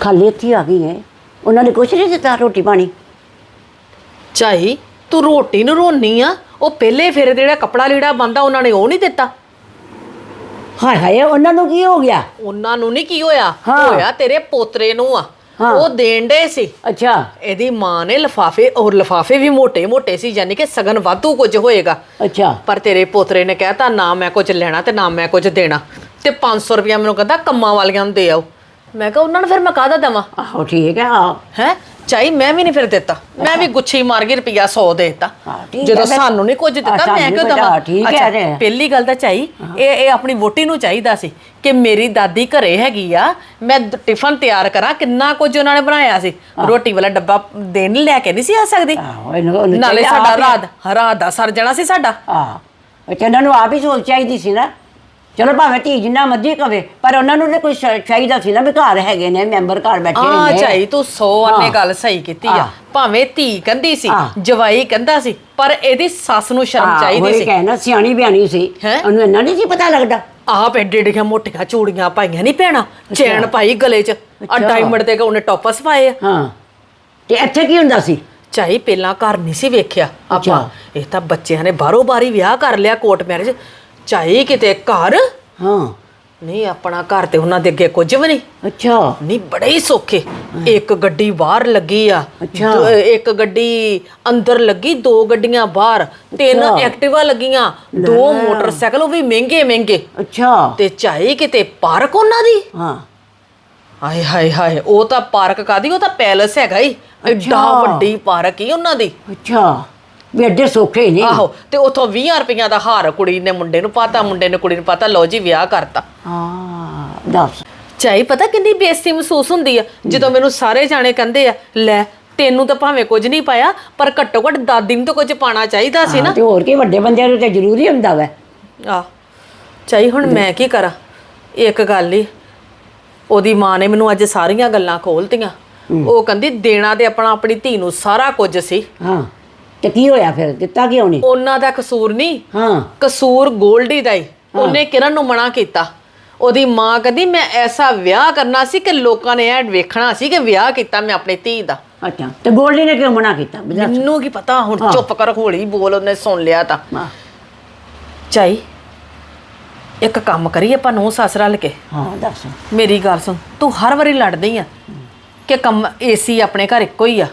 ਖਾਲੀ ਇੱਥੇ ਆ ਗਈ ਹੈ ਉਹਨਾਂ ਨੇ ਕੁਛ ਨਹੀਂ ਦਿੱਤਾ ਰੋਟੀ ਪਾਣੀ। ਝਾਈ ਤੂੰ ਰੋਟੀ ਨੂੰ ਰੋਣੀ ਆ? ਉਹ ਪਹਿਲੇ ਫੇਰੇ ਜਿਹੜਾ ਕਪੜਾ ਲੀੜਾ ਬੰਦਾ ਉਹਨਾਂ ਨੇ ਉਹ ਨਹੀਂ ਦਿੱਤਾ। ਹਾਏ ਹਾਏ ਉਹਨਾਂ ਨੂੰ ਕੀ ਹੋ ਗਿਆ? ਉਹਨਾਂ ਨੂੰ ਨਹੀਂ ਕੀ ਹੋਇਆ? ਹੋਇਆ ਤੇਰੇ ਪੋਤਰੇ ਨੂੰ ਆ। ਉਹ ਦੇਣ ਦੇ ਸੀ। ਅੱਛਾ। ਇਹਦੀ ਮਾਂ ਨੇ ਲਫਾਫੇ ਔਰ ਲਫਾਫੇ ਵੀ ਮੋٹے-ਮੋٹے ਸੀ ਯਾਨੀ ਕਿ ਸਗਨ ਵਾਧੂ ਕੁਝ ਹੋਏਗਾ। ਅੱਛਾ। ਪਰ ਤੇਰੇ ਪੋਤਰੇ ਨੇ ਕਹਿਤਾ ਨਾ ਮੈਂ ਕੁਝ ਲੈਣਾ ਤੇ ਨਾ ਮੈਂ ਕੁਝ ਦੇਣਾ। ਤੇ 500 ਰੁਪਇਆ ਮੈਨੂੰ ਕਹਿੰਦਾ ਕੰਮਾਂ ਵਾਲਿਆਂ ਨੂੰ ਦੇ ਆਓ। ਮੈਂ ਕਿਹਾ ਉਹਨਾਂ ਨੂੰ ਫਿਰ ਮੈਂ ਕਾਹਦਾ ਦਵਾਂ? ਆਹੋ ਠੀਕ ਹੈ ਹਾਂ ਹੈ? ਚਾਈ ਮੈਂ ਵੀ ਨਹੀਂ ਫਿਰ ਦਿੱਤਾ। ਮੈਂ ਵੀ ਗੁੱਛੀ ਮਾਰ ਕੇ ਰੁਪਿਆ 100 ਦੇਤਾ। ਹਾਂ, ਠੀਕ ਹੈ ਜਦੋਂ ਫਿਰ। ਸਾਨੂੰ ਨਹੀਂ ਕੁਝ ਦਿੱਤਾ ਮੈਂ ਕਿਉਂ ਦਵਾਂ? ਠੀਕ ਹੈ ਅੱਛਾ। ਪਹਿਲੀ ਗੱਲ ਤਾਂ ਚਾਈ ਇਹ ਇਹ ਆਪਣੀ ਵੋਟੀ ਨੂੰ ਚਾਹੀਦਾ ਸੀ ਕਿ ਮੇਰੀ ਦਾਦੀ ਘਰੇ ਹੈਗੀ ਆ ਮੈਂ ਦ- ਟਿਫਨ ਤਿਆਰ ਕਰਾਂ ਕਿੰਨਾ ਕੁਝ ਉਹਨਾਂ ਨੇ ਬਣਾਇਆ ਸੀ। ਰੋਟੀ ਵਾਲਾ ਡੱਬਾ ਦੇਣ ਲੈ ਕੇ ਨਹੀਂ ਸੀ ਆ ਸਕਦੀ। ਆਹੋ ਇਹਨੂੰ ਉਹਨੂੰ ਨਾਲੇ ਚਾਹੀਦਾ ਸਾਡਾ ਆਪ ਹੀ- ਰਾਤ ਰਾਤ ਦਾ ਸਰ ਜਾਣਾ ਸੀ ਸਾਡਾ। ਆਹ ਉਹ ਇਹਨਾਂ ਨੂੰ ਆਪ ਹੀ ਸੋਚ ਚਾਹੀਦੀ ਸੀ ਨਾ। ਚਲੋ ਭਾਵੇਂ ਧੀ ਜਿੰਨਾ ਮਰਜ਼ੀ ਕਵੇ ਪਰ ਉਹਨਾਂ ਨੂੰ ਨੇ ਕੋਈ ਸ਼- ਚਾਹੀਦਾ ਸੀ ਨਾ ਵੀ ਘਰ ਹੈਗੇ ਨੇ ਮੈਂਬਰ ਘਰ ਬੈਠੇ ਆ ਨੇ। ਚਾਈ ਤੂੰ 100 ਆਨੇ ਹਾਂ। ਗੱਲ ਸਹੀ ਕੀਤੀ ਆ। ਹਾਂ। ਭਾਵੇਂ ਧੀ ਕੰਦੀ ਸੀ ਹਾਂ। ਜਵਾਈ ਕੰਦਾ ਸੀ ਪਰ ਇਹਦੀ ਸੱਸ ਨੂੰ ਸ਼ਰਮ ਚਾਹੀਦੀ ਉਹੀ ਸੀ। ਕਹਿਣਾ ਸਿਆਣੀ ਬਿਆਣੀ ਸੀ। ਹੈਂ? ਉਹਨੂੰ ਇੰਨਾ ਨਹੀਂ ਸੀ ਪਤਾ ਲੱਗਦਾ। ਆਪ ਐਡੇ ਐਡੀਆਂ ਮੋਟੀਆਂ ਚੂੜੀਆਂ ਪਾਈਆਂ ਨਹੀਂ ਪੈਣਾ ਚੈਨ ਪਾਈ ਗਲੇ 'ਚ। ਆ ਅੱਛਾ। ਡਾਇਮੰਡ ਦੇ ਉਹਨੇ ਟੋਪਸ ਪਾਏ ਆ। ਹਾਂ। ਤੇ ਇੱਥੇ ਕੀ ਹੁੰਦਾ ਸੀ? ਚਾਹੀ ਪਹਿਲਾਂ ਘਰ ਨਹੀਂ ਸੀ ਵੇਖਿਆ ਆਪਾਂ। ਅੱਛਾ। ਇਹ ਤਾਂ ਬੱਚਿਆਂ ਨੇ ਬਾਰੋ ਬਾਰੀ ਵਿਆਹ ਕਰ ਲਿਆ ਕੋਰਟ ਮੈਰਿਜ ਚਾਹੀ ਕਿਤੇ ਘਰ? ਹਾਂ। ਨਹੀਂ ਆਪਣਾ ਘਰ ਤੇ ਉਹਨਾਂ ਦੇ ਅੱਗੇ ਕੁਝ ਵੀ ਨਹੀਂ। ਅੱਛਾ। ਨਹੀਂ ਬੜੇ ਹੀ ਸੌਖੇ। ਇੱਕ ਗੱਡੀ ਬਾਹਰ ਲੱਗੀ ਆ। ਅੱਛਾ। ਦੋ- ਇੱਕ ਗੱਡੀ ਅੰਦਰ ਲੱਗੀ ਦੋ ਗੱਡੀਆਂ ਬਾਹਰ। ਤਿੰਨ। ਐਕਟਿਵਾ ਲੱਗੀਆਂ। ਦੋ ਮੋਟਰਸਾਈਕਲ ਉਹ ਵੀ ਮਹਿੰਗੇ ਮਹਿੰਗੇ। ਅੱਛਾ। ਤੇ ਚਾਹੀ ਕਿਤੇ ਪਾਰਕ ਉਹਨਾਂ ਦੀ? ਹਾਂ। ਹਾਏ ਹਾਏ ਹਾਏ ਉਹ ਤਾਂ ਪਾਰਕ ਕਾਦੀ ਉਹ ਤਾਂ ਪੈਲਸ ਹੈਗਾ ਹੀ ਐਡਾ। ਵੱਡੀ ਪਾਰਕ ਹੀ ਉਹਨਾਂ ਦੀ। ਅੱਛਾ। ਵੀ ਐਡੇ ਸੌਖੇ ਨਹੀਂ ਆਹੋ ਤੇ ਉਥੋਂ 20 ਰੁਪਈਆਂ ਦਾ ਹਾਰ ਕੁੜੀ ਨੇ ਮੁੰਡੇ ਨੂੰ ਪਾਤਾ ਮੁੰਡੇ ਨੇ ਕੁੜੀ ਨੂੰ ਪਾਤਾ ਲਓ ਜੀ ਵਿਆਹ ਕਰਤਾ। ਹਾਂ ਦੱਸ। ਚਾਹੀ ਪਤਾ ਕਿੰਨੀ ਬੇਇੱਜ਼ਤੀ ਮਹਿਸੂਸ ਹੁੰਦੀ ਆ? ਜਦੋਂ ਮੈਨੂੰ ਸਾਰੇ ਜਾਣੇ ਕਹਿੰਦੇ ਆ ਲੈ ਤੈਨੂੰ ਤਾਂ ਭਾਵੇਂ ਕੁਝ ਨਹੀਂ ਪਾਇਆ ਪਰ ਘੱਟੋ ਘੱਟ ਦਾਦੀ ਨੂੰ ਤਾਂ ਕੁਝ ਪਾਣਾ ਚਾਹੀਦਾ ਸੀ ਨਾ। ਤੇ ਹੋਰ ਕੀ ਵੱਡੇ ਬੰਦਿਆਂ ਨੂੰ ਤੇ ਜ਼ਰੂਰੀ ਹੁੰਦਾ ਵੈ। ਆ ਚਾਹੀ ਹੁਣ ਮੈਂ ਕੀ ਕਰਾਂ? ਇੱਕ ਗੱਲ ਹੀ ਉਹਦੀ ਮਾਂ ਨੇ ਮੈਨੂੰ ਅੱਜ ਸਾਰੀਆਂ ਗੱਲਾਂ ਖੋਲਤੀਆਂ। ਉਹ ਕਹਿੰਦੀ ਦੇਣਾ ਤੇ ਆਪਣਾ ਆਪਣੀ ਧੀ ਨੂੰ ਸਾਰਾ ਕੁਝ ਸੀ। ਹਾਂ। ਤੇ ਕੀ ਹੋਇਆ ਫਿਰ? ਦਿੱਤਾ ਕਿਉਂ ਨਹੀਂ? ਉਹਨਾਂ ਦਾ ਕਸੂਰ ਨਹੀਂ। ਹਾਂ। ਕਸੂਰ ਗੋਲਡੀ ਦਾ ਹੀ। ਉਹਨੇ ਕਿਰਨ ਨੂੰ ਮਨਾ ਕੀਤਾ। ਉਹਦੀ ਮਾਂ ਕਹਿੰਦੀ ਮੈਂ ਐਸਾ ਵਿਆਹ ਕਰਨਾ ਸੀ ਕਿ ਲੋਕਾਂ ਨੇ ਇਹ ਵੇਖਣਾ ਸੀ ਕਿ ਵਿਆਹ ਕੀਤਾ ਮੈਂ ਆਪਣੀ ਧੀ ਦਾ। ਅੱਛਾ। ਤੇ ਗੋਲਡੀ ਨੇ ਕਿਉਂ ਮਨਾ ਕੀਤਾ। ਮੈਨੂੰ ਕੀ ਪਤਾ? ਹੁਣ ਚੁੱਪ ਕਰ ਹੌਲੀ ਬੋਲ ਉਹਨੇ ਸੁਣ ਲਿਆ ਤਾਂ। ਹਾਂ, ਚਾਈ ਇੱਕ ਕੰਮ ਕਰੀਏ ਆਪਾਂ ਨੂੰ ਸੱਸ ਰਲ ਕੇ। ਹਾਂ ਦੱਸ। ਮੇਰੀ ਗੱਲ ਸੁਣ ਤੂੰ ਹਰ ਵਾਰੀ ਲੜਦੀ ਆ ਕਿ ਕੰਮ ਏਸੀ ਆਪਣੇ ਘਰ ਇੱਕੋ ਹੀ ਆ।